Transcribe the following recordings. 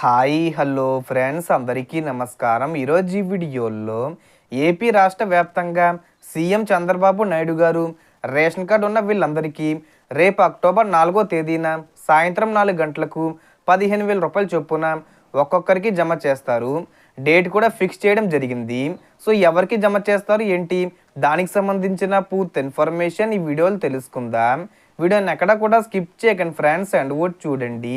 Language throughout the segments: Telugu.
హాయ్ హలో ఫ్రెండ్స్ అందరికీ నమస్కారం. ఈరోజు ఈ వీడియోలో ఏపీ రాష్ట్ర వ్యాప్తంగా సీఎం చంద్రబాబు నాయుడు గారు రేషన్ కార్డు ఉన్న వీళ్ళందరికీ రేపు అక్టోబర్ నాలుగో తేదీన సాయంత్రం నాలుగు గంటలకు పదిహేను వేల రూపాయలు చొప్పున ఒక్కొక్కరికి జమ చేస్తారు. డేట్ కూడా ఫిక్స్ చేయడం జరిగింది. సో ఎవరికి జమ చేస్తారు ఏంటి? దానికి సంబంధించిన పూర్తి ఇన్ఫర్మేషన్ ఈ వీడియోలు తెలుసుకుందాం. వీడియోని ఎక్కడ కూడా స్కిప్ చేయకండి ఫ్రెండ్స్ అండ్ ఓట్ చూడండి.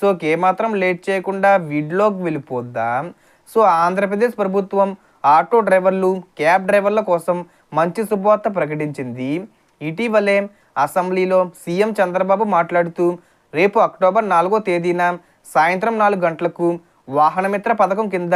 సో ఏమాత్రం లేట్ చేయకుండా వీడియోకి వెళ్ళిపోద్దాం? సో ఆంధ్రప్రదేశ్ ప్రభుత్వం ఆటో డ్రైవర్లు క్యాబ్ డ్రైవర్ల కోసం మంచి శుభవార్త ప్రకటించింది. ఇటీవలే అసెంబ్లీలో సీఎం చంద్రబాబు మాట్లాడుతూ రేపు అక్టోబర్ నాలుగో తేదీన సాయంత్రం నాలుగు గంటలకు వాహనమిత్ర పథకం కింద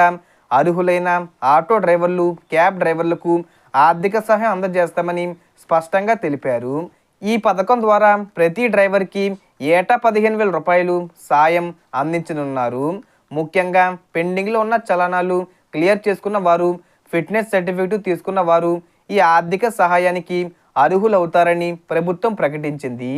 అర్హులైన ఆటో డ్రైవర్లు క్యాబ్ డ్రైవర్లకు ఆర్థిక సహాయం అందజేస్తామని స్పష్టంగా తెలిపారు. ఈ పథకం ద్వారా ప్రతి డ్రైవర్కి ఏటా పదిహేను వేల రూపాయలు సాయం అందించనున్నారు. ముఖ్యంగా పెండింగ్లో ఉన్న చలనాలు క్లియర్ చేసుకున్న వారు ఫిట్నెస్ సర్టిఫికేట్ తీసుకున్న వారు ఈ ఆర్థిక సహాయానికి అర్హులవుతారని ప్రభుత్వం ప్రకటించింది.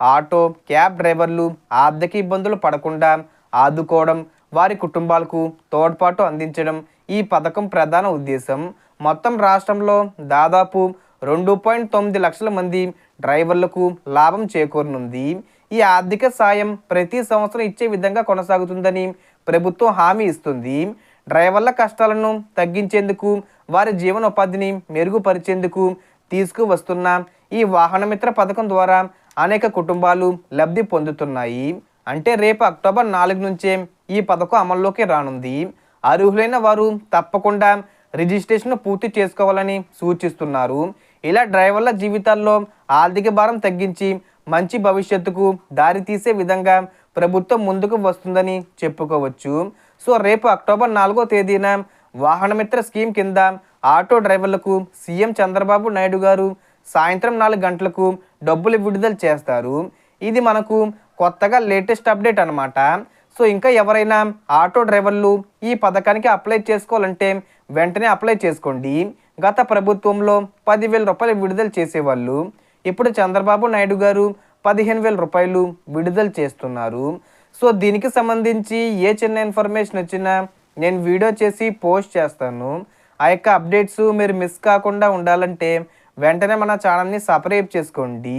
ఆటో క్యాబ్ డ్రైవర్లు ఆర్థిక ఇబ్బందులు పడకుండా ఆదుకోవడం వారి కుటుంబాలకు తోడ్పాటు అందించడం ఈ పథకం ప్రధాన ఉద్దేశం. మొత్తం రాష్ట్రంలో దాదాపు రెండు పాయింట్ తొమ్మిది లక్షల మంది డ్రైవర్లకు లాభం చేకూరనుంది. ఈ ఆర్థిక సాయం ప్రతి సంవత్సరం ఇచ్చే విధంగా కొనసాగుతుందని ప్రభుత్వం హామీ ఇస్తుంది. డ్రైవర్ల కష్టాలను తగ్గించేందుకు వారి జీవనోపాధిని మెరుగుపరిచేందుకు తీసుకువస్తున్న ఈ వాహనమిత్ర పథకం ద్వారా అనేక కుటుంబాలు లబ్ధి పొందుతున్నాయి. అంటే రేపు అక్టోబర్ నాలుగు నుంచే ఈ పథకం అమల్లోకి రానుంది. అర్హులైన వారు తప్పకుండా రిజిస్ట్రేషన్ పూర్తి చేసుకోవాలని సూచిస్తున్నారు. ఇలా డ్రైవర్ల జీవితాల్లో ఆర్థిక భారం తగ్గించి మంచి భవిష్యత్తుకు దారితీసే విధంగా ప్రభుత్వం ముందుకు వస్తుందని చెప్పుకోవచ్చు. సో రేపు అక్టోబర్ నాలుగో తేదీన వాహనమిత్ర స్కీమ్ కింద ఆటో డ్రైవర్లకు సీఎం చంద్రబాబు నాయుడు గారు సాయంత్రం నాలుగు గంటలకు డబ్బులు విడుదల చేస్తారు. ఇది మనకు కొత్తగా లేటెస్ట్ అప్డేట్ అనమాట సో ఇంకా ఎవరైనా ఆటో డ్రైవర్లు ఈ పథకానికి అప్లై చేసుకోవాలంటే వెంటనే అప్లై చేసుకోండి. గత ప్రభుత్వంలో పదివేల రూపాయలు విడుదల చేసేవాళ్ళు ఇప్పుడు చంద్రబాబు నాయుడు గారు పదిహేను వేల రూపాయలు విడుదల చేస్తున్నారు. సో దీనికి సంబంధించి ఏ చిన్న ఇన్ఫర్మేషన్ వచ్చినా నేను వీడియో చేసి పోస్ట్ చేస్తాను. ఆ యొక్క అప్డేట్స్ మీరు మిస్ కాకుండా ఉండాలంటే వెంటనే మన ఛానల్ని సబ్స్క్రైబ్ చేసుకోండి.